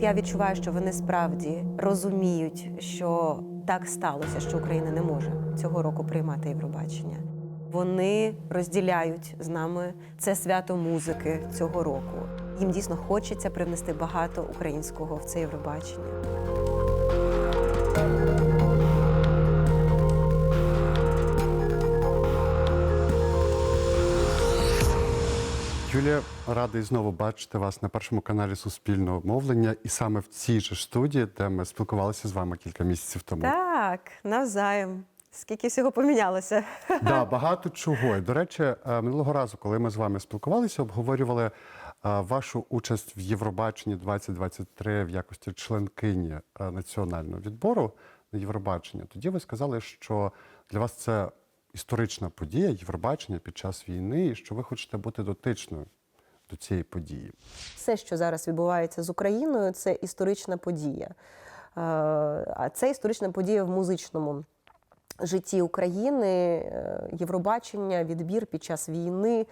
Я відчуваю, що вони справді розуміють, що так сталося, що Україна не може цього року приймати Євробачення. Вони розділяють з нами це свято музики цього року. Їм дійсно хочеться привнести багато українського в це Євробачення. Юлія, радий знову бачити вас на першому каналі Суспільного мовлення, і саме в цій же студії, де ми спілкувалися з вами кілька місяців тому. Так, навзаєм. Скільки всього помінялося. Да, багато чого. І, до речі, е, минулого разу, коли ми з вами спілкувалися, обговорювали е, вашу участь в Євробаченні 2023 в якості членкині е, національного відбору на Євробачення. Тоді ви сказали, що для вас це історична подія Євробачення під час війни, і що ви хочете бути дотичною до цієї події. Все, що зараз відбувається з Україною, це історична подія. Е, А це історична подія в музичному житті України, е, Євробачення, відбір під час війни.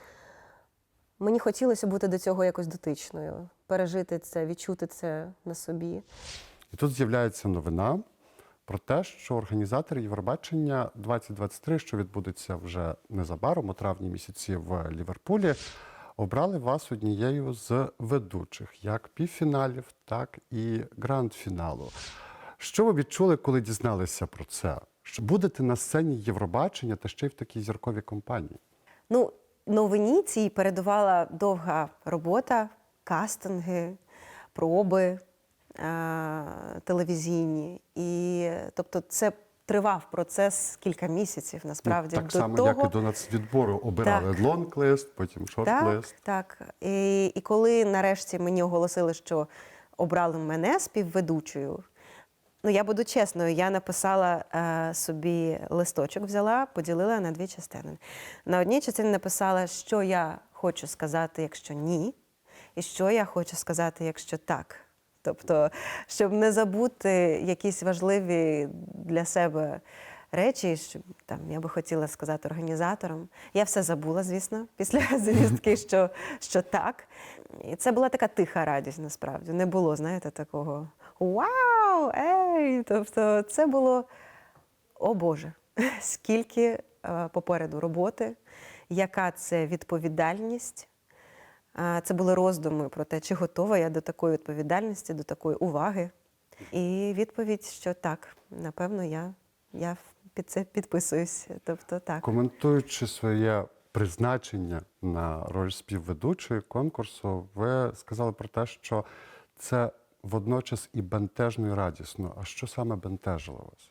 Мені хотілося бути до цього якось дотичною, пережити це, відчути це на собі. І тут з'являється новина про те, що організатори Євробачення 2023, що відбудеться вже незабаром, у травні місяці в Ліверпулі, обрали вас однією з ведучих як півфіналів, так і гранд-фіналу. Що ви відчули, коли дізналися про це? Що будете на сцені Євробачення та ще й в такій зірковій компанії? Ну, новині цій передувала довга робота, кастинги, проби телевізійні. І тобто це тривав процес кілька місяців, насправді. Ну, так до само, того... як і до нацвідбору обирали Так. лонг-лист, потім шорт-лист. так. І, і коли нарешті мені оголосили, що обрали мене співведучою, ну я буду чесною, я написала е, собі листочок, взяла, поділила на дві частини. На одній частині написала, що я хочу сказати, якщо ні, і що я хочу сказати, якщо так. Тобто, щоб не забути якісь важливі для себе речі, що там я би хотіла сказати організаторам. Я все забула, звісно, після звістки, що, що так. І це була така тиха радість, насправді. Не було, знаєте, такого вау! Ей! Тобто, це було о Боже, скільки е, попереду роботи, яка це відповідальність. Це були роздуми про те, чи готова я до такої відповідальності, до такої уваги. І відповідь, що так, напевно, я, я під це підписуюсь. Тобто так. Коментуючи своє призначення на роль співведучої конкурсу, ви сказали про те, що це водночас і бентежно, і радісно. А що саме бентежило вас?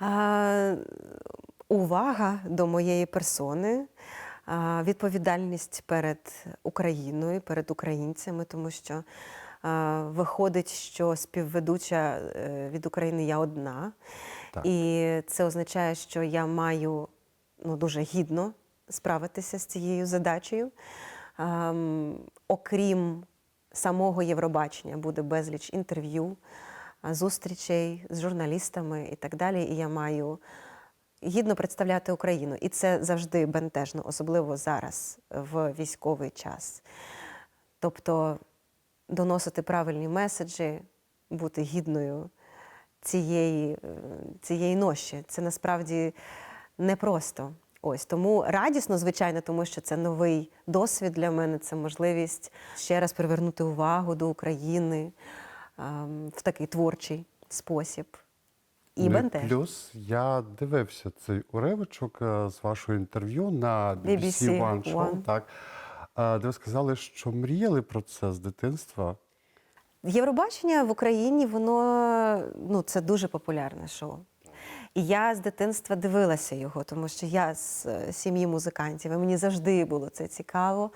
А, увага до моєї персони, відповідальність перед Україною, перед українцями, тому що виходить, що співведуча е, від України я одна. Так. І це означає, що я маю ну, дуже гідно справитися з цією задачею. Ем, окрім самого Євробачення, буде безліч інтерв'ю, зустрічей з журналістами і так далі. І я маю гідно представляти Україну. І це завжди бентежно, особливо зараз, в військовий час. Тобто доносити правильні меседжі, бути гідною цієї, е, цієї ноші. Це насправді непросто. Ось тому радісно, звичайно, тому що це новий досвід для мене, це можливість ще раз привернути увагу до України ем, в такий творчий спосіб. І Ну, і бентежно. плюс я дивився цей уривочок е, з вашого інтерв'ю на BBC, BBC One Show, One. так, е, де ви сказали, що мріяли про це з дитинства. Євробачення в Україні, воно ну, це дуже популярне шоу. І я з дитинства дивилася його, тому що я з е, сім'ї музикантів, і мені завжди було це цікаво,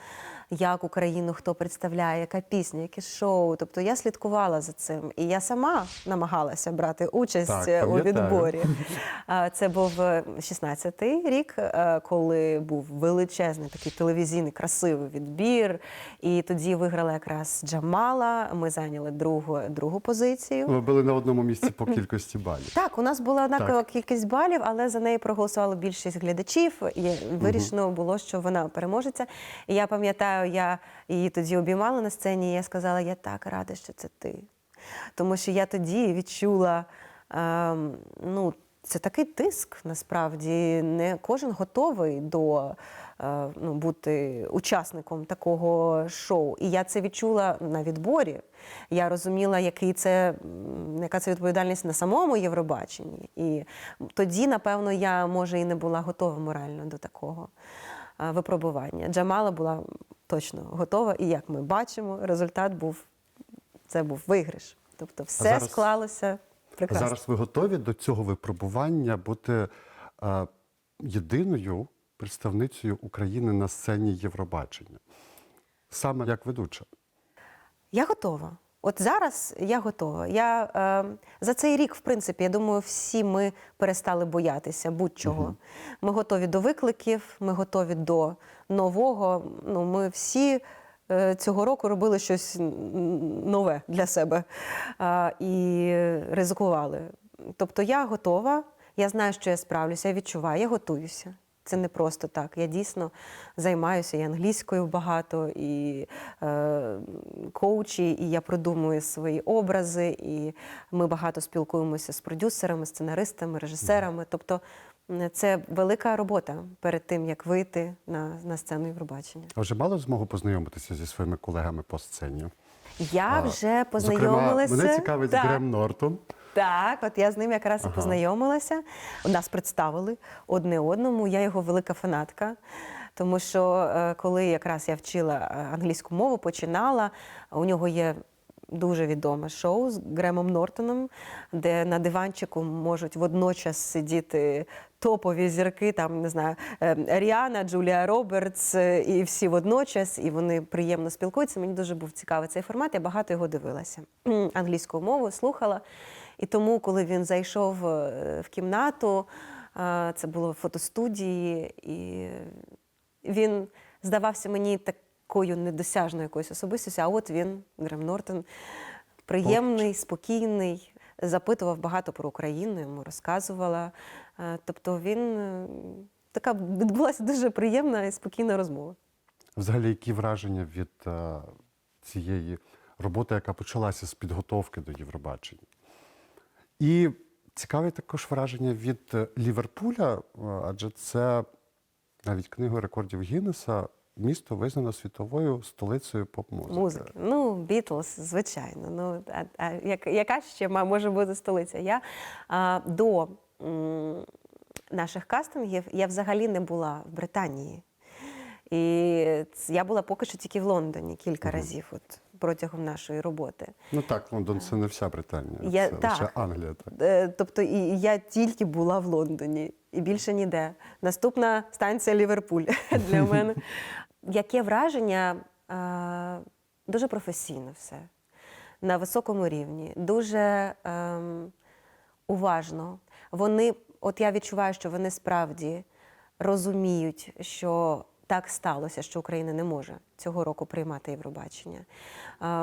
як Україну хто представляє, яка пісня, яке шоу. Тобто я слідкувала за цим. І я сама намагалася брати участь Так, е, у відборі. Це був е, 16-й рік, е, коли був величезний такий телевізійний красивий відбір. І тоді виграла якраз Джамала. Ми зайняли другу, другу позицію. Ви були на одному місці по кількості балів. Так, у нас була однакова кількість балів, але за неї проголосувала більшість глядачів. І вирішено було, що вона переможеться. І я пам'ятаю, пам'ятаю, я її тоді обіймала на сцені, і я сказала, я так рада, що це ти. Тому що я тоді відчула, ем, ну, це такий тиск насправді. Не кожен готовий до е, ну, бути учасником такого шоу. І я це відчула на відборі. Я розуміла, який це, яка це відповідальність на самому Євробаченні. І тоді, напевно, я може і не була готова морально до такого е, випробування. Джамала була точно готова, і як ми бачимо, результат був це був виграш. Тобто, все зараз- склалося прекрасно. Зараз ви готові до цього випробування бути е, єдиною представницею України на сцені Євробачення? Саме як ведуча. Я готова. От зараз я готова. Я е, за цей рік, в принципі, я думаю, всі ми перестали боятися будь-чого. Ми готові до викликів, ми готові до нового. Ну, ми всі е, цього року робили щось нове для себе е, і ризикували. Тобто я готова, я знаю, що я справлюся, я відчуваю, я готуюся. Це не просто так. Я дійсно займаюся і англійською багато, і е, коучі, і я продумую свої образи, і ми багато спілкуємося з продюсерами, сценаристами, режисерами. Тобто це велика робота перед тим, як вийти на, на сцену Євробачення. А вже мали змогу познайомитися зі своїми колегами по сцені? Я вже познайомилася. Зокрема, мене цікавить. Грем Нортон. Так, от я з ним якраз і познайомилася. Нас представили одне одному. Я його велика фанатка. Тому що е, коли якраз я вчила е, англійську мову, починала, у нього є дуже відоме шоу з Гремом Нортоном, де на диванчику можуть водночас сидіти топові зірки, там не знаю, е, Ріана, Джулія Робертс і всі водночас, і вони приємно спілкуються. Мені дуже був цікавий цей формат. Я багато його дивилася. Англійську мову слухала. І тому, коли він зайшов е, в кімнату, е, це було в фотостудії, і він здавався мені такою недосяжною якоюсь особистістю. А от він, Грем Нортон, приємний, спокійний, запитував багато про Україну, йому розказувала. Е, Тобто він така відбулася дуже приємна і спокійна розмова. Взагалі, які враження від цієї роботи, яка почалася з підготовки до Євробачення? І цікаве також враження від е, Ліверпуля, е, адже це навіть книгою рекордів Гіннеса місто визнано світовою столицею поп-музики. Музики. Ну, Бітлз, звичайно. Ну, а, а як, яка ще може бути столиця? Я а, до м, наших кастингів я взагалі не була в Британії. І я була поки що тільки в Лондоні кілька разів от, протягом нашої роботи. Ну так, Лондон це не вся Британія, Я- це так. лише Англія. Так. Е, Тобто і я тільки була в Лондоні і більше ніде. Наступна станція Ліверпуль для мене. Яке враження? Дуже професійно все, на високому рівні, дуже ем, уважно. Вони, от я відчуваю, що вони справді розуміють, що так сталося, що Україна не може цього року приймати Євробачення.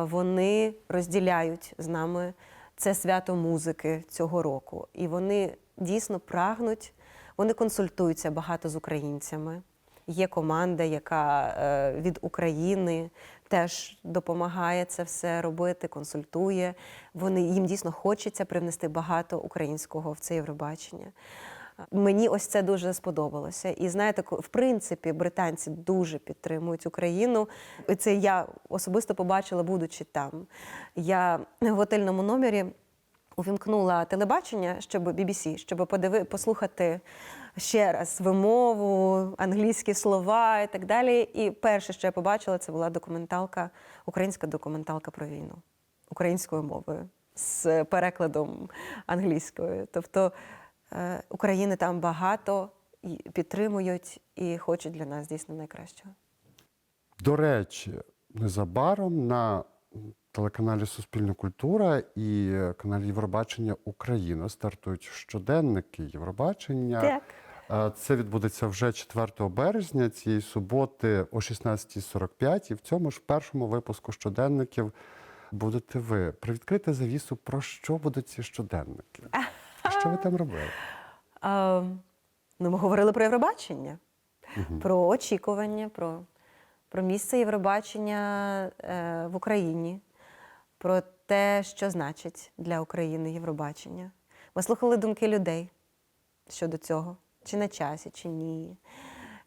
Вони розділяють з нами це свято музики цього року. І вони дійсно прагнуть, вони консультуються багато з українцями. Є команда, яка е, від України теж допомагає це все робити, консультує. Вони їм дійсно хочеться привнести багато українського в це Євробачення. Мені ось це дуже сподобалося. І знаєте, в принципі, британці дуже підтримують Україну. Це я особисто побачила, будучи там. Я в готельному номері увімкнула телебачення, щоб BBC, щоб подиви, послухати ще раз вимову, англійські слова і так далі. І перше, що я побачила, це була документалка, українська документалка про війну українською мовою з перекладом англійською. Тобто України там багато і підтримують і хочуть для нас дійсно найкращого. До речі, незабаром на телеканалі Суспільна культура і каналі Євробачення Україна стартують щоденники Євробачення. Так. Е, Це відбудеться вже 4 березня цієї суботи о 16.45. І в цьому ж першому випуску щоденників будете ви. Привідкрити завісу, про що будуть ці щоденники? Що ви там робили? А, ну, ми говорили про Євробачення, про очікування, про про місце Євробачення е, в Україні, про те, що значить для України Євробачення. Ми слухали думки людей щодо цього, чи на часі, чи ні.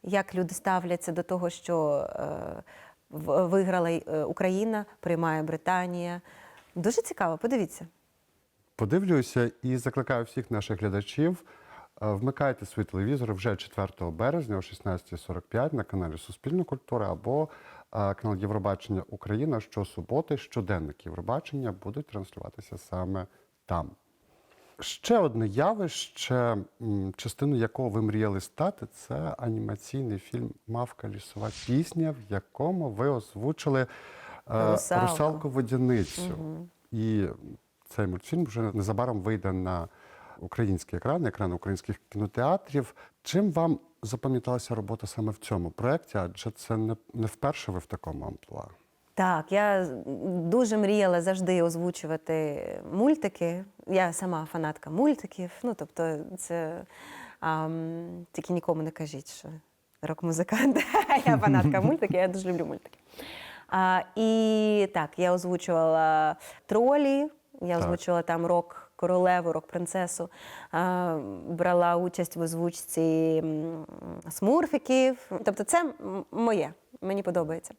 Як люди ставляться до того, що е, виграла е, Україна, приймає Британія. Дуже цікаво, подивіться. Подивлюся і закликаю всіх наших глядачів. е, Вмикайте свої телевізори вже 4 березня о 16.45 на каналі Суспільна культура або е, канал Євробачення Україна. Щосуботи щоденник Євробачення будуть транслюватися саме там. Ще одне явище, м, частиною якого ви мріяли стати, це анімаційний фільм Мавка лісова пісня, в якому ви озвучили е, Русалку. русалку водяницю. І цей мультфільм вже незабаром вийде на українські екрани, екрани українських кінотеатрів. Чим вам запам'яталася робота саме в цьому проєкті? Адже це не, не вперше ви в такому амплуа. Так, я дуже мріяла завжди озвучувати мультики. Я сама фанатка мультиків. Ну, тобто, це ам, тільки нікому не кажіть, що рок-музикант. я фанатка мультиків, я дуже люблю мультики. А, і так, я озвучувала тролі, я Так. озвучувала там рок королеву, рок принцесу. А, брала участь в озвучці м, смурфиків. Тобто, це моє, мені подобається.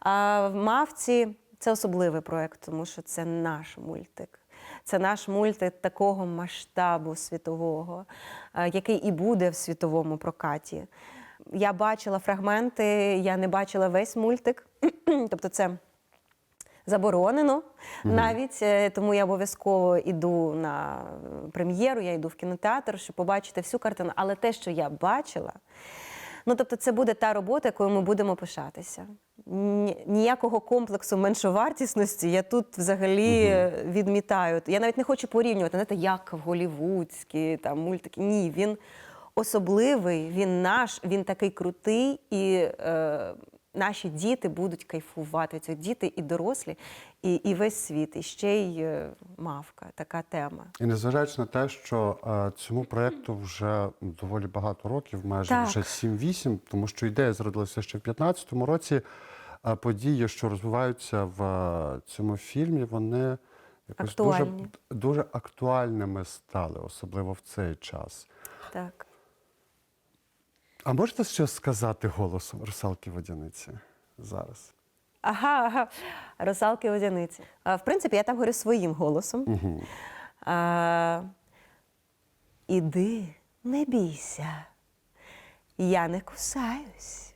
А в мавці це особливий проєкт, тому що це наш мультик. Це наш мультик такого масштабу світового, який і буде в світовому прокаті. Я бачила фрагменти, я не бачила весь мультик. тобто, це заборонено навіть, е, тому я обов'язково йду на прем'єру, я йду в кінотеатр, щоб побачити всю картину. Але те, що я бачила, ну тобто, це буде та робота, якою ми будемо пишатися. Ніякого комплексу меншовартісності я тут взагалі е, відмітаю. Я навіть не хочу порівнювати, знаєте, як в голівудські там мультики. Ні, він особливий, він наш, він такий крутий, і е, наші діти будуть кайфувати. Ці діти і дорослі, і, і весь світ, і ще й е, мавка, така тема. І незважаючи на те, що е, цьому проєкту вже доволі багато років, майже Так. вже 7-8, тому що ідея зродилася ще в 2015 році. А події, що розвиваються в е, цьому фільмі, вони якось дуже, дуже актуальними стали, особливо в цей час. Так. А можете щось сказати голосом русалки водяниці зараз? Ага, ага. Русалки водяниці. А, В принципі, я там говорю своїм голосом. Угу. А, Іди, не бійся. Я не кусаюсь.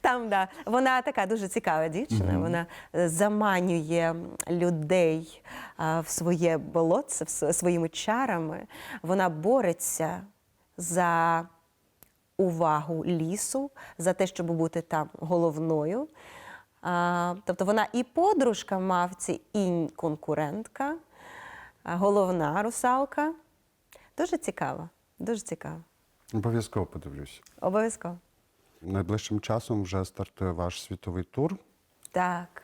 Там, да. Вона така дуже цікава дівчина. Вона е, заманює людей а, в своє болотце в с- своїми чарами. Вона бореться за увагу лісу, за те, щоб бути там головною. А, тобто вона і подружка мавці, і конкурентка, головна русалка. Дуже цікаво, дуже цікаво. Обов'язково подивлюсь. Обов'язково. Найближчим часом вже стартує ваш світовий тур. Так.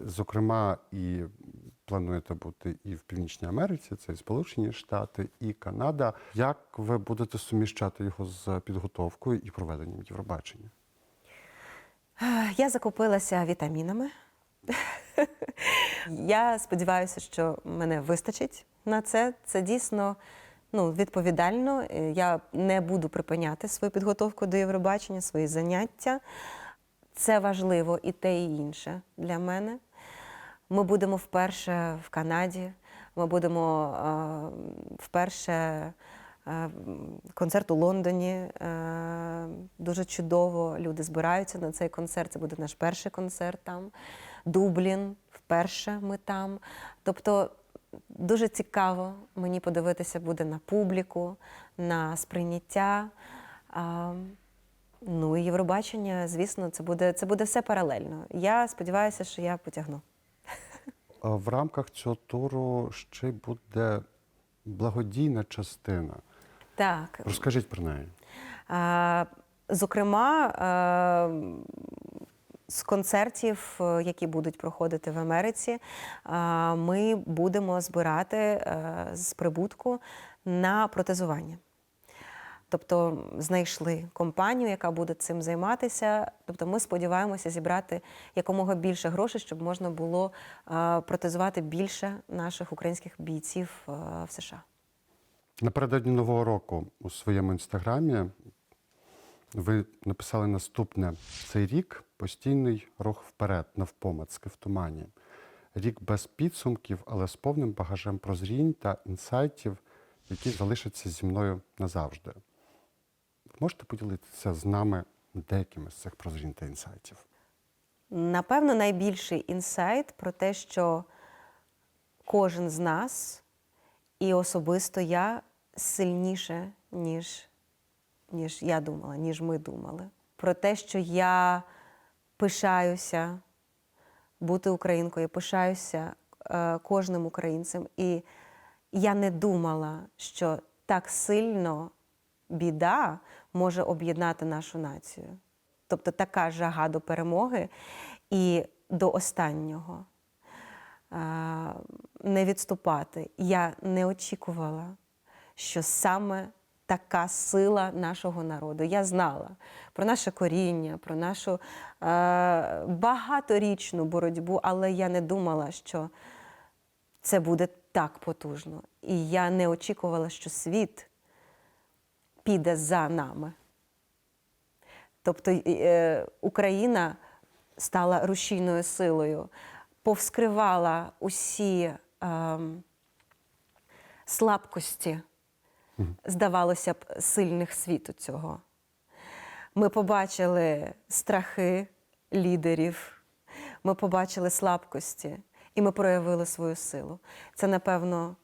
Зокрема, і плануєте бути і в Північній Америці, це і Сполучені Штати, і Канада. Як ви будете суміщати його з підготовкою і проведенням Євробачення? Я закупилася вітамінами. Я сподіваюся, що мене вистачить на це. Це дійсно ну, відповідально. Я не буду припиняти свою підготовку до Євробачення, свої заняття. Це важливо і те, і інше для мене. Ми будемо вперше в Канаді. Ми будемо е, вперше е, концерт у Лондоні. Е, дуже чудово. Люди збираються на цей концерт. Це буде наш перший концерт там. Дублін, вперше ми там. Тобто дуже цікаво мені подивитися буде на публіку, на сприйняття. Ну і Євробачення, звісно, це буде, це буде все паралельно. Я сподіваюся, що я потягну. В рамках цього туру ще буде благодійна частина. Так, Розкажіть про неї. А, Зокрема, е, з концертів, е, які будуть проходити в Америці, е, ми будемо збирати е, з прибутку на протезування. Тобто знайшли компанію, яка буде цим займатися. Тобто, ми сподіваємося зібрати якомога більше грошей, щоб можна було протезувати більше наших українських бійців в США. Напередодні Нового року у своєму інстаграмі ви написали наступне: цей рік постійний рух вперед, навпомацки, в тумані. Рік без підсумків, але з повним багажем прозрінь та інсайтів, які залишаться зі мною назавжди. Можете поділитися з нами деякими з цих прозрінь та інсайтів? Напевно, найбільший інсайт про те, що кожен з нас, і особисто я сильніше, ніж, ніж я думала, ніж ми думали. Про те, що я пишаюся бути українкою, пишаюся е, кожним українцем. І я не думала, що так сильно біда може об'єднати нашу націю. Тобто така жага до перемоги і до останнього не відступати. Я не очікувала, що саме така сила нашого народу. Я знала про наше коріння, про нашу е, багаторічну боротьбу, але я не думала, що це буде так потужно. І я не очікувала, що світ піде за нами. Тобто е, Україна стала рушійною силою, повскривала усі ем, слабкості, здавалося б, сильних світу цього. Ми побачили страхи лідерів, ми побачили слабкості, і ми проявили свою силу. Це, напевно,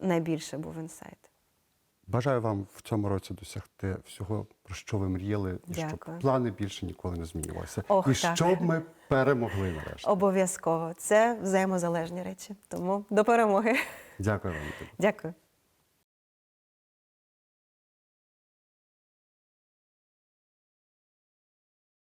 найбільше був інсайт. Бажаю вам в цьому році досягти всього, про що ви мріяли, і щоб плани більше ніколи не змінювалися. Ох, і так. щоб ми перемогли нарешті. Обов'язково. Це взаємозалежні речі. Тому до перемоги. Дякую вам. Дякую.